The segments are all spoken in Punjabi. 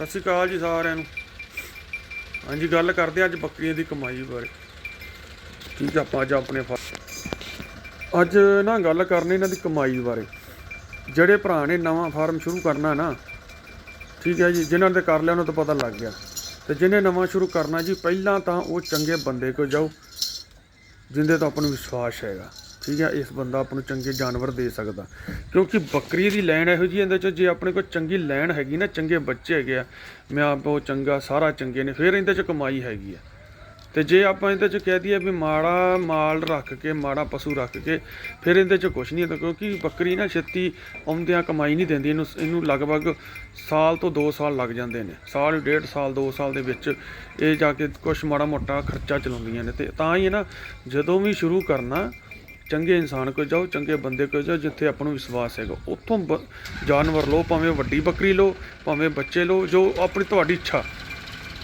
ਸਤਿ ਸ਼੍ਰੀ ਅਕਾਲ ਜੀ ਸਾਰਿਆਂ ਨੂੰ। ਹਾਂਜੀ, ਗੱਲ ਕਰਦੇ ਹਾਂ ਅੱਜ ਬੱਕਰੀਆਂ ਦੀ ਕਮਾਈ ਬਾਰੇ। ਠੀਕ ਆ, ਆਪਾਂ ਅੱਜ ਆਪਣੇ ਫਾ- ਅੱਜ ਨਾ ਗੱਲ ਕਰਨੀ ਇਹਨਾਂ ਦੀ ਕਮਾਈ ਬਾਰੇ। ਜਿਹੜੇ ਭਰਾ ਨੇ ਨਵਾਂ ਫਾਰਮ ਸ਼ੁਰੂ ਕਰਨਾ ਨਾ, ਠੀਕ ਹੈ ਜੀ, ਜਿਨ੍ਹਾਂ ਨੇ ਕਰ ਲਿਆ ਉਹਨਾਂ ਤੋਂ ਪਤਾ ਲੱਗ ਗਿਆ। ਤੇ ਜਿਹਨੇ ਨਵਾਂ ਸ਼ੁਰੂ ਕਰਨਾ ਜੀ, ਪਹਿਲਾਂ ਤਾਂ ਉਹ ਚੰਗੇ ਬੰਦੇ ਕੋਲ ਜਾਓ, ਜਿੰਦੇ ਤੋਂ ਆਪਾਂ ਨੂੰ ਵਿਸ਼ਵਾਸ ਹੈਗਾ। ਠੀਕ ਹੈ ਇਸ ਬੰਦਾ ਆਪਾਂ ਨੂੰ ਚੰਗੇ ਜਾਨਵਰ ਦੇ ਸਕਦਾ। ਕਿਉਂਕਿ ਬੱਕਰੀ ਦੀ ਲੈਣ ਇਹੋ ਜੀ ਇਹਦੇ ਚ ਜੇ ਆਪਣੇ ਕੋਲ ਚੰਗੀ ਲੈਣ ਹੈਗੀ ਨਾ, ਚੰਗੇ ਬੱਚੇ ਹੈਗੇ ਆ, ਮੈਂ ਆਪ ਬਹੁਤ ਚੰਗਾ, ਸਾਰਾ ਚੰਗੇ ਨੇ, ਫਿਰ ਇਹਦੇ ਚ ਕਮਾਈ ਹੈਗੀ ਆ। ਤੇ ਜੇ ਆਪਾਂ ਇਹਦੇ ਚ ਕਹਿ ਦਈਏ ਵੀ ਮਾੜਾ ਮਾਲ ਰੱਖ ਕੇ, ਮਾੜਾ ਪਸ਼ੂ ਰੱਖ ਕੇ, ਫਿਰ ਇਹਦੇ ਚ ਕੁਝ ਨਹੀਂ ਹੁੰਦਾ ਕਿਉਂਕਿ ਬੱਕਰੀ ਨਾ ਛੇਤੀ ਆਉਂਦਿਆਂ ਕਮਾਈ ਨਹੀਂ ਦਿੰਦੀ, ਇਹਨੂੰ ਇਹਨੂੰ ਲਗਭਗ ਸਾਲ ਤੋਂ 2 ਸਾਲ ਲੱਗ ਜਾਂਦੇ ਨੇ। ਸਾਲ, ਡੇਢ ਸਾਲ 2 ਸਾਲ ਦੇ ਵਿੱਚ ਇਹ ਜਾ ਕੇ ਕੁਝ ਮਾੜਾ ਮੋਟਾ ਖਰਚਾ ਚਲਾਉਂਦੀਆਂ ਨੇ। ਤੇ ਤਾਂ ਹੀ ਹੈ ਨਾ, ਜਦੋਂ ਵੀ ਸ਼ੁਰੂ ਕਰਨਾ ਚੰਗੇ ਇਨਸਾਨ ਕੋਲ ਜਾਓ, ਚੰਗੇ ਬੰਦੇ ਕੋਲ ਜਾਓ, ਜਿੱਥੇ ਆਪਾਂ ਨੂੰ ਵਿਸ਼ਵਾਸ ਹੈਗਾ। ਉੱਥੋਂ ਬ- ਜਾਨਵਰ ਲਓ, ਭਾਵੇਂ ਵੱਡੀ ਬੱਕਰੀ ਲਓ, ਭਾਵੇਂ ਬੱਚੇ ਲਓ, ਜੋ ਆਪਣੀ ਤੁਹਾਡੀ ਇੱਛਾ।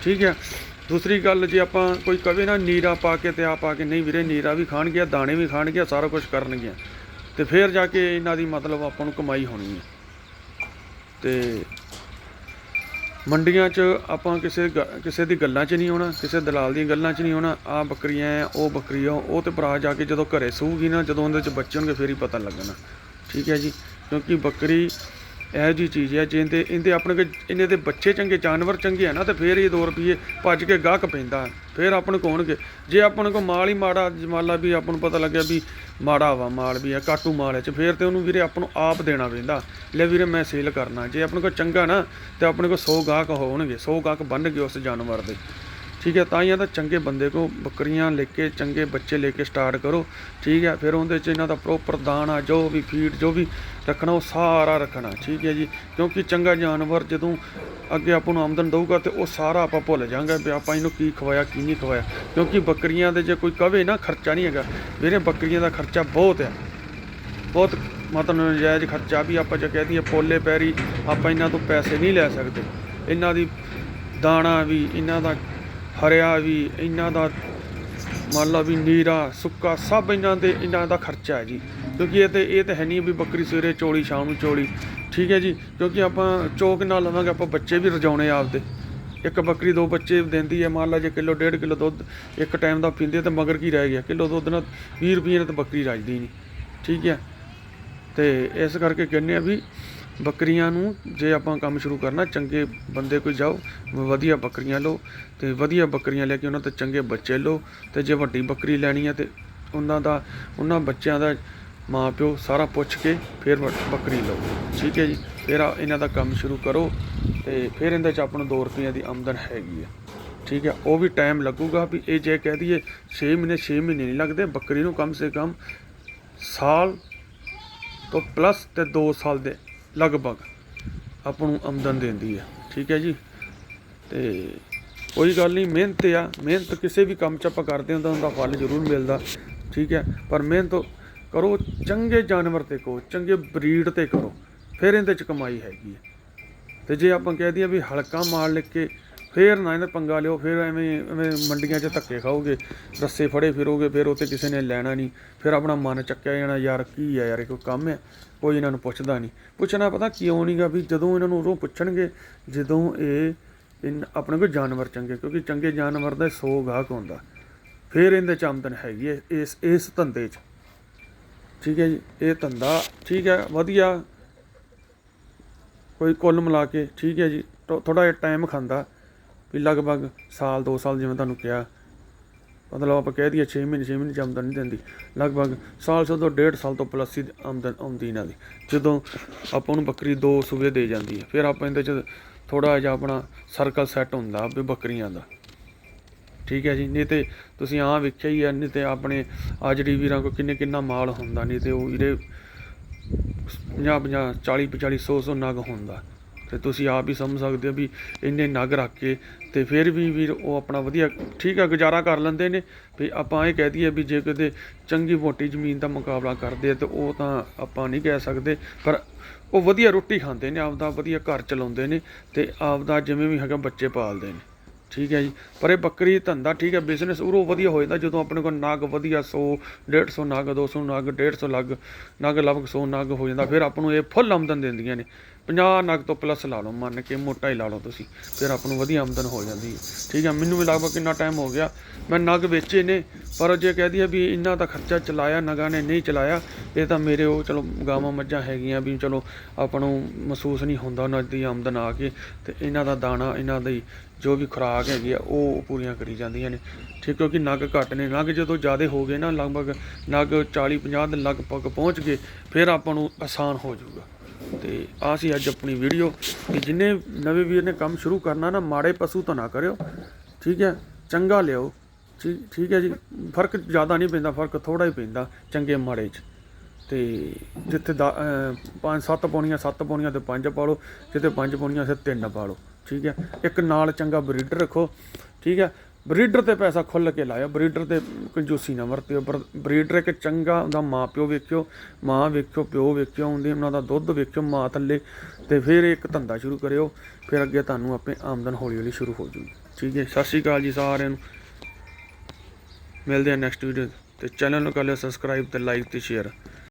ਠੀਕ ਹੈ? ਦੂਸਰੀ ਗੱਲ, ਜੇ ਆਪਾਂ ਕੋਈ ਕਵੇ ਨਾ, ਨੀਰਾ ਪਾ ਕੇ ਤੇ ਆ ਪਾ ਕੇ, ਨਹੀਂ ਵੀਰੇ, ਨੀਰਾ ਵੀ ਖਾਣਗੇ ਦਾਣੇ ਵੀ ਖਾਣਗੇ ਸਾਰਾ ਕੁਝ ਕਰਨਗੇ ਤੇ ਫਿਰ ਜਾ ਕੇ ਇਹਨਾਂ ਦੀ ਮਤਲਬ ਆਪਾਂ ਨੂੰ ਕਮਾਈ ਹੋਣੀ ਹੈ। ਤੇ ਮੰਡੀਆਂ 'ਚ ਆਪਾਂ ਕਿਸੇ ਗ- ਕਿਸੇ ਦੀ ਗੱਲਾਂ 'ਚ ਨਹੀਂ ਆਉਣਾ, ਕਿਸੇ ਦਲਾਲ ਦੀਆਂ ਗੱਲਾਂ 'ਚ ਨਹੀਂ ਆਉਣਾ। ਆ ਬੱਕਰੀਆਂ ਆ ਉਹ ਬੱਕਰੀ ਆ ਉਹ ਤੇ ਭਰਾ ਜਾ ਕੇ ਜਦੋਂ ਘਰੇ ਸੂਗੀ ਨਾ, ਜਦੋਂ ਉਹਦੇ 'ਚ ਬੱਚੇ ਹੋਣਗੇ, ਫੇਰ ਹੀ ਪਤਾ ਲੱਗਣਾ। ਠੀਕ ਹੈ ਜੀ? ਕਿਉਂਕਿ ਬੱਕਰੀ ਇਹੋ ਜੀ ਚੀਜ਼ ਹੈ ਜਿਹਦੇ ਇਹਦੇ ਆਪਣੇ ਕੋਲ ਇਹਨੇ ਦੇ ਬੱਚੇ ਚੰਗੇ, ਜਾਨਵਰ ਚੰਗੇ ਆ ਨਾ, ਤੇ ਫੇਰ ਇਹ 2 ਰੁਪਏ ਭੱਜ ਕੇ ਗਾਹਕ ਪੈਂਦਾ। ਫੇਰ ਆਪਣੇ ਕੋਲ ਹੋਣਗੇ। ਜੇ ਆਪਣੇ ਕੋਲ ਮਾਲ ਹੀ ਮਾੜਾ, ਜਮਾਲਾ ਵੀ ਆਪਾਂ ਨੂੰ ਪਤਾ ਲੱਗਿਆ ਵੀ ਮਾੜਾ ਵਾ, ਮਾਲ ਵੀ ਆ, ਕਾਟੂ ਮਾਲ ਹੈ, ਚ ਫੇਰ ਤੇ ਉਹਨੂੰ ਵੀਰੇ ਆਪਾਂ ਨੂੰ ਆਪ ਦੇਣਾ ਪੈਂਦਾ। ਲੈ ਵੀਰੇ ਮੈਂ ਸੇਲ ਕਰਨਾ। ਜੇ ਆਪਣੇ ਕੋਲ ਚੰਗਾ ਨਾ, ਤੇ ਆਪਣੇ ਕੋਲ 100 ਗਾਹਕ ਹੋਣਗੇ 100 ਗਾਹਕ ਬਣ ਗਏ ਉਸ ਜਾਨਵਰ ਦੇ। ਠੀਕ ਹੈ, ਤਾਂ ਹੀ ਆ ਤਾਂ ਚੰਗੇ ਬੰਦੇ ਕੋ ਬੱਕਰੀਆਂ ਲੈ ਕੇ, ਚੰਗੇ ਬੱਚੇ ਲੈ ਕੇ ਸਟਾਰਟ ਕਰੋ। ਠੀਕ ਹੈ, ਫਿਰ ਉਹਦੇ ਚ ਇਹਨਾਂ ਦਾ ਪ੍ਰੋਪਰ ਦਾਣਾ, ਜੋ ਵੀ ਫੀਡ ਜੋ ਵੀ ਰੱਖਣਾ, ਉਹ ਸਾਰਾ ਰੱਖਣਾ। ਠੀਕ ਹੈ ਜੀ, ਕਿਉਂਕਿ ਚੰਗਾ ਜਾਨਵਰ ਜਦੋਂ ਅੱਗੇ ਆਪਾਂ ਨੂੰ ਆਮਦਨ ਦਊਗਾ ਤੇ ਉਹ ਸਾਰਾ ਆਪਾਂ ਭੁੱਲ ਜਾਵਾਂਗੇ ਵੀ ਆਪਾਂ ਇਹਨੂੰ ਕੀ ਖਵਾਇਆ, ਕੀ ਨਹੀਂ ਖਵਾਇਆ। ਕਿਉਂਕਿ ਬੱਕਰੀਆਂ ਦੇ ਜੇ ਕੋਈ ਕਵੇ ਨਾ, ਖਰਚਾ ਨਹੀਂ ਹੈਗਾ। ਵੀਰੇ, ਬੱਕਰੀਆਂ ਦਾ ਖਰਚਾ ਬਹੁਤ ਹੈ। ਬਹੁਤ ਮਤਲਬ ਨਜਾਇਜ਼ ਖਰਚਾ ਵੀ ਆਪਾਂ ਜੇ ਕਹਿ ਦਈਏ ਪੋਲੇ ਪੈਰੀ, ਆਪਾਂ ਇਹਨਾਂ ਤੋਂ ਪੈਸੇ ਨਹੀਂ ਲੈ ਸਕਦੇ। ਇਹਨਾਂ ਦੀ ਦਾਣਾ ਵੀ, ਇਹਨਾਂ ਦਾ ਹਰਿਆ ਵੀ ਇਹਨਾਂ ਦਾ, ਮੰਨ ਲਓ ਵੀ ਨੀਰਾ, ਸੁੱਕਾ, ਸਭ ਇਹਨਾਂ ਦੇ, ਇਹਨਾਂ ਦਾ ਖਰਚਾ ਹੈ ਜੀ। ਕਿਉਂਕਿ ਇਹ ਤੇ, ਇਹ ਤਾਂ ਹੈ ਨਹੀਂ ਵੀ ਬੱਕਰੀ ਸਵੇਰੇ ਚੋਲੀ, ਸ਼ਾਮ ਨੂੰ ਚੋਲੀ। ਠੀਕ ਹੈ ਜੀ, ਕਿਉਂਕਿ ਆਪਾਂ ਚੋਕ ਨਾਲ ਲਵਾਂਗੇ, ਆਪਾਂ ਬੱਚੇ ਵੀ ਰਜਾਉਣੇ ਆਪਦੇ। ਇੱਕ ਬੱਕਰੀ ਦੋ ਬੱਚੇ ਦਿੰਦੀ ਹੈ, ਮੰਨ ਲਾ ਜੇ ਕਿਲੋ, ਡੇਢ ਕਿਲੋ ਦੁੱਧ ਇੱਕ ਟਾਈਮ ਦਾ ਪੀਂਦੇ, ਤਾਂ ਮਗਰ ਕੀ ਰਹਿ ਗਿਆ? ਕਿਲੋ ਦੁੱਧ ਨਾਲ 20 ਰੁਪਏ ਨਾਲ ਤਾਂ ਬੱਕਰੀ ਰਜਦੀ ਨਹੀਂ। ਠੀਕ ਹੈ। ਤੇ ਇਸ ਕਰਕੇ ਕਹਿੰਦੇ ਆ ਵੀ ਬੱਕਰੀਆਂ ਨੂੰ ਜੇ ਆਪਾਂ ਕੰਮ ਸ਼ੁਰੂ ਕਰਨਾ, ਚੰਗੇ ਬੰਦੇ ਕੋਈ ਜਾਓ, ਵਧੀਆ ਬੱਕਰੀਆਂ ਲਓ ਤੇ ਵਧੀਆ ਬੱਕਰੀਆਂ ਲੈ ਕੇ ਉਹਨਾਂ ਤੋਂ ਚੰਗੇ ਬੱਚੇ ਲਓ ਤੇ ਜੇ ਵੱਡੀ ਬੱਕਰੀ ਲੈਣੀ ਹੈ ਤੇ ਉਹਨਾਂ ਦਾ, ਉਹਨਾਂ ਬੱਚਿਆਂ ਦਾ ਮਾਂ ਪਿਓ ਸਾਰਾ ਪੁੱਛ ਕੇ ਫਿਰ ਵੱਡ- ਬੱਕਰੀ ਲਓ। ਠੀਕ ਹੈ ਜੀ? ਫਿਰ ਇਹਨਾਂ ਦਾ ਕੰਮ ਸ਼ੁਰੂ ਕਰੋ ਤੇ ਫਿਰ ਇਹਦੇ ਚ ਆਪਾਂ ਨੂੰ 2 ਰੁਪਈਆਂ ਦੀ ਆਮਦਨ ਹੈਗੀ ਹੈ ਠੀਕ ਹੈ? ਉਹ ਵੀ ਟਾਈਮ ਲੱਗੂਗਾ ਵੀ ਇਹ ਜੇ ਕਹਿ ਦਈਏ 6 ਮਹੀਨੇ 6 ਮਹੀਨੇ ਨਹੀਂ ਲੱਗਦੇ, ਬੱਕਰੀ ਨੂੰ ਕਮ ਸੇ ਕਮ ਸਾਲ ਤੋਂ ਪਲੱਸ ਤੇ 2 ਸਾਲ ਦੇ ਲਗਭਗ ਆਪਾਂ ਨੂੰ ਆਮਦਨ ਦਿੰਦੀ ਹੈ ਠੀਕ ਹੈ ਜੀ? ਤੇ ਕੋਈ ਗੱਲ ਨਹੀਂ, ਮਿਹਨਤ ਆ, ਮਿਹਨਤ ਕਿਸੇ ਵੀ ਕੰਮ 'ਚ ਆਪਾਂ ਕਰਦੇ ਹਾਂ ਤਾਂ ਉਹਦਾ ਫਲ ਜ਼ਰੂਰ ਮਿਲਦਾ, ਠੀਕ ਹੈ? ਪਰ ਮਿਹਨਤ ਕਰੋ, ਚੰਗੇ ਜਾਨਵਰ ਤੇ ਕੋ, ਚੰਗੇ ਬਰੀਡ ਤੇ ਕਰੋ, ਫਿਰ ਇਹਦੇ 'ਚ ਕਮਾਈ ਹੈਗੀ ਹੈ ਤੇ ਜੇ ਆਪਾਂ ਕਹਿ ਦਈਏ ਵੀ ਹਲਕਾ ਮਾਲ ਲਿਖ ਕੇ ਫੇਰ ਨਾ ਇਹਦਾ ਪੰਗਾ ਲਿਓ, ਫਿਰ ਐਵੇਂ ਐਵੇਂ ਮੰਡੀਆਂ 'ਚ ਧੱਕੇ ਖਾਓਗੇ, ਰੱਸੇ ਫੜੇ ਫਿਰੋਗੇ, ਫਿਰ ਉੱਥੇ ਕਿਸੇ ਨੇ ਲੈਣਾ ਨਹੀਂ, ਫਿਰ ਆਪਣਾ ਮਨ ਚੱਕਿਆ ਜਾਣਾ, ਯਾਰ ਕੀ ਹੈ ਯਾਰ ਇਹ ਕੋਈ ਕੰਮ ਹੈ? ਕੋਈ ਇਹਨਾਂ ਨੂੰ ਪੁੱਛਦਾ ਨਹੀਂ। ਪੁੱਛਣਾ ਪਤਾ ਕਿਉਂ ਨਹੀਂਗਾ ਵੀ ਜਦੋਂ ਇਹਨਾਂ ਨੂੰ ਉਦੋਂ ਪੁੱਛਣਗੇ, ਜਦੋਂ ਇਹ ਆਪਣੇ ਕੋਲ ਜਾਨਵਰ ਚੰਗੇ, ਕਿਉਂਕਿ ਚੰਗੇ ਜਾਨਵਰ ਦਾ 100 ਗਾਹਕ ਹੁੰਦਾ। ਫਿਰ ਇਹਦੇ ਚ ਆਮਦਨ ਹੈਗੀ ਹੈ, ਇਸ ਇਸ ਧੰਦੇ 'ਚ। ਠੀਕ ਹੈ ਜੀ, ਇਹ ਧੰਦਾ, ਠੀਕ ਹੈ, ਵਧੀਆ। ਕੋਈ ਕੁੱਲ ਮਿਲਾ ਕੇ, ਠੀਕ ਹੈ ਜੀ ਥੋੜਾ ਜਿਹਾ ਟਾਈਮ ਖਾਂਦਾ। ਵੀ ਲਗਭਗ ਸਾਲ 2 ਸਾਲ ਜਿਵੇਂ ਤੁਹਾਨੂੰ ਕਿਹਾ, ਮਤਲਬ ਆਪਾਂ ਕਹਿ ਦਈਏ 6 ਮਹੀਨੇ 6 ਮਹੀਨੇ ਚ ਆਮਦਨ ਨਹੀਂ ਦਿੰਦੀ। ਲਗਭਗ ਸਾਲ ਸੋ ਤੋਂ ਡੇਢ ਸਾਲ ਤੋਂ ਪਲੱਸ ਹੀ ਆਮਦਨ ਆਉਂਦੀ ਇਹਨਾਂ ਦੀ। ਜਦੋਂ ਆਪਾਂ ਨੂੰ ਬੱਕਰੀ ਦੋ ਸੂਬੇ ਦੇ ਜਾਂਦੀ ਹੈ, ਫਿਰ ਆਪਾਂ ਇਹਦੇ ਚ ਥੋੜਾ ਜਿਹਾ ਆਪਣਾ ਸਰਕਲ ਸੈੱਟ ਹੁੰਦਾ ਵੀ ਬੱਕਰੀਆਂ ਦਾ। ਠੀਕ ਹੈ ਜੀ? ਨਹੀਂ ਤੇ ਤੁਸੀਂ ਆਹ ਵੇਖਿਆ ਹੀ ਹੈ, ਨਹੀਂ ਤੇ ਆਪਣੇ ਆ ਜਿਹੜੀ ਵੀਰਾਂ ਕੋ ਕਿੰਨੇ, ਕਿੰਨਾ ਮਾਲ ਹੁੰਦਾ, ਨਹੀਂ ਤੇ ਉਹ ਵੀਰੇ 50 50 40 45 100 100 ਨਗ ਹੁੰਦਾ। ਤੇ ਤੁਸੀਂ ਆਪ ਹੀ ਸਮਝ ਸਕਦੇ ਹੋ ਵੀ ਇੰਨੇ ਨਗ ਰੱਖ ਕੇ ਤੇ ਫਿਰ ਵੀ ਵੀਰ ਉਹ ਆਪਣਾ ਵਧੀਆ ਠੀਕ ਆ, ਗੁਜ਼ਾਰਾ ਕਰ ਲੈਂਦੇ ਨੇ। ਵੀ ਆਪਾਂ ਇਹ ਕਹਿ ਦਈਏ ਵੀ ਜੇ ਕਿਤੇ ਚੰਗੀ ਮੋਟੀ ਜ਼ਮੀਨ ਦਾ ਮੁਕਾਬਲਾ ਕਰਦੇ ਆ ਤੇ ਉਹ ਤਾਂ ਆਪਾਂ ਨਹੀਂ ਕਹਿ ਸਕਦੇ, ਪਰ ਉਹ ਵਧੀਆ ਰੋਟੀ ਖਾਂਦੇ ਨੇ, ਆਪਦਾ ਵਧੀਆ ਘਰ ਚਲਾਉਂਦੇ ਨੇ ਤੇ ਆਪਦਾ ਜਿਵੇਂ ਵੀ ਹੈਗਾ ਬੱਚੇ ਪਾਲਦੇ ਨੇ। ਠੀਕ ਹੈ ਜੀ। ਪਰ ਇਹ ਬੱਕਰੀ ਧੰਦਾ ਠੀਕ ਹੈ ਬਿਜ਼ਨਸ ਉਰੋਂ ਵਧੀਆ ਹੋ ਜਾਂਦਾ ਜਦੋਂ ਆਪਣੇ ਕੋਲ ਨਗ ਵਧੀਆ 100 150 ਨਗ 200 ਨਗ 150 ਲੱਗ, ਨਗ ਲਗਭਗ 100 ਨਗ ਹੋ ਜਾਂਦਾ, ਫਿਰ ਆਪਾਂ ਨੂੰ ਇਹ ਫੁੱਲ ਆਮਦਨ ਦਿੰਦੀਆਂ ਨੇ। 50 ਨਗ ਤੋਂ ਪਲੱਸ ਲਾ ਲਓ, ਮੰਨ ਕੇ ਮੋਟਾ ਹੀ ਲਾ ਲਓ ਤੁਸੀਂ, ਫਿਰ ਆਪ ਨੂੰ ਵਧੀਆ ਆਮਦਨ ਹੋ ਜਾਂਦੀ ਹੈ। ਠੀਕ ਹੈ, ਮੈਨੂੰ ਵੀ ਲਗਭਗ ਕਿੰਨਾ ਟਾਈਮ ਹੋ ਗਿਆ। ਮੈਂ ਨਗ ਵੇਚੇ ਨੇ, ਪਰ ਜੇ ਕਹਿ ਦਈਏ ਵੀ ਇਹਨਾਂ ਦਾ ਖਰਚਾ ਚਲਾਇਆ, ਨਗਾਂ ਨੇ ਨਹੀਂ ਚਲਾਇਆ, ਇਹ ਤਾਂ ਮੇਰੇ ਉਹ ਚਲੋ ਗਾਵਾਂ ਮੱਝਾਂ ਹੈਗੀਆਂ ਵੀ ਚਲੋ ਆਪਾਂ ਨੂੰ ਮਹਿਸੂਸ ਨਹੀਂ ਹੁੰਦਾ ਉਹਨਾਂ ਦੀ ਆਮਦਨ ਆ ਕੇ, ਤੇ ਇਹਨਾਂ ਦਾ ਦਾਣਾ, ਇਹਨਾਂ ਦੀ ਜੋ ਵੀ ਖੁਰਾਕ ਹੈਗੀ ਆ, ਉਹ ਪੂਰੀਆਂ ਕਰੀ ਜਾਂਦੀਆਂ ਨੇ। ਠੀਕ, ਕਿਉਂਕਿ ਨਗ ਘੱਟ ਨੇ, ਨਗ ਜਦੋਂ ਜ਼ਿਆਦਾ ਹੋ ਗਏ ਨਾ, ਲਗਭਗ ਨਗ 40 50 ਦੇ ਲਗਭਗ ਪਹੁੰਚ ਗਏ, ਫਿਰ ਆਪਾਂ ਨੂੰ ਆਸਾਨ ਹੋ ਜਾਊਗਾ। ਤੇ ਆ ਸੀ ਅੱਜ ਆਪਣੀ ਵੀਡੀਓ ਕਿ ਜਿੰਨੇ ਨਵੇਂ ਵੀਰ ਨੇ ਕੰਮ ਸ਼ੁਰੂ ਕਰਨਾ ਨਾ, ਮਾੜੇ ਪਸ਼ੂ ਤਾਂ ਨਾ ਕਰਿਓ। ਠੀਕ ਹੈ? ਚੰਗਾ ਲਿਓ ਠੀਕ ਠੀਕ ਹੈ ਜੀ? ਫ਼ਰਕ ਜ਼ਿਆਦਾ ਨਹੀਂ ਪੈਂਦਾ, ਫ਼ਰਕ ਥੋੜਾ ਹੀ ਪੈਂਦਾ ਚੰਗੇ ਮਾੜੇ 'ਚ। ਤੇ ਜਿੱਥੇ ਦਾ- ਪੰਜ, ਸੱਤ ਪਾਉਣੀਆਂ ਸੱਤ ਪਾਉਣੀਆਂ ਤੇ ਪੰਜ ਪਾ ਲਓ ਜਿੱਥੇ ਪੰਜ ਪਾਉਣੀਆਂ ਤੇ ਤਿੰਨ ਪਾ ਲਓ ਠੀਕ ਹੈ? ਇੱਕ ਨਾਲ ਚੰਗਾ ਬਰੀਡਰ ਰੱਖੋ। ਠੀਕ ਹੈ? ਬਰੀਡਰ ਤੇ ਪੈਸਾ ਖੁੱਲ ਕੇ ਲਾਇਆ, ਬਰੀਡਰ ਤੇ ਕੰਜੂਸੀ ਨਾ ਵਰਤਿਓ ਬਰ- ਬਰੀਡਰ ਇੱਕ ਚੰਗਾ ਉਹਦਾ ਮਾਂ ਪਿਓ ਵੇਖਿਓ, ਮਾਂ ਵੇਖਿਓ, ਪਿਓ ਵੇਖਿਓ ਉਹਦੇ ਉਹਨਾਂ ਦਾ ਦੁੱਧ ਵੇਖਿਓ, ਮਾਂ ਥੱਲੇ, ਤੇ ਫਿਰ ਇੱਕ ਧੰਦਾ ਸ਼ੁਰੂ ਕਰਿਓ, ਫਿਰ ਅੱਗੇ ਤੁਹਾਨੂੰ ਆਪੇ ਆਮਦਨ ਹੌਲੀ ਹੌਲੀ ਸ਼ੁਰੂ ਹੋ ਜੂਗੀ। ਠੀਕ ਹੈ, ਸਤਿ ਸ਼੍ਰੀ ਅਕਾਲ ਜੀ ਸਾਰਿਆਂ ਨੂੰ। ਮਿਲਦੇ ਆ ਨੈਕਸਟ ਵੀਡੀਓ ਤੇ। ਚੈਨਲ ਨੂੰ ਕਰ ਲਿਓ ਸਬਸਕ੍ਰਾਈਬ ਤੇ ਲਾਈਕ ਤੇ ਸ਼ੇਅਰ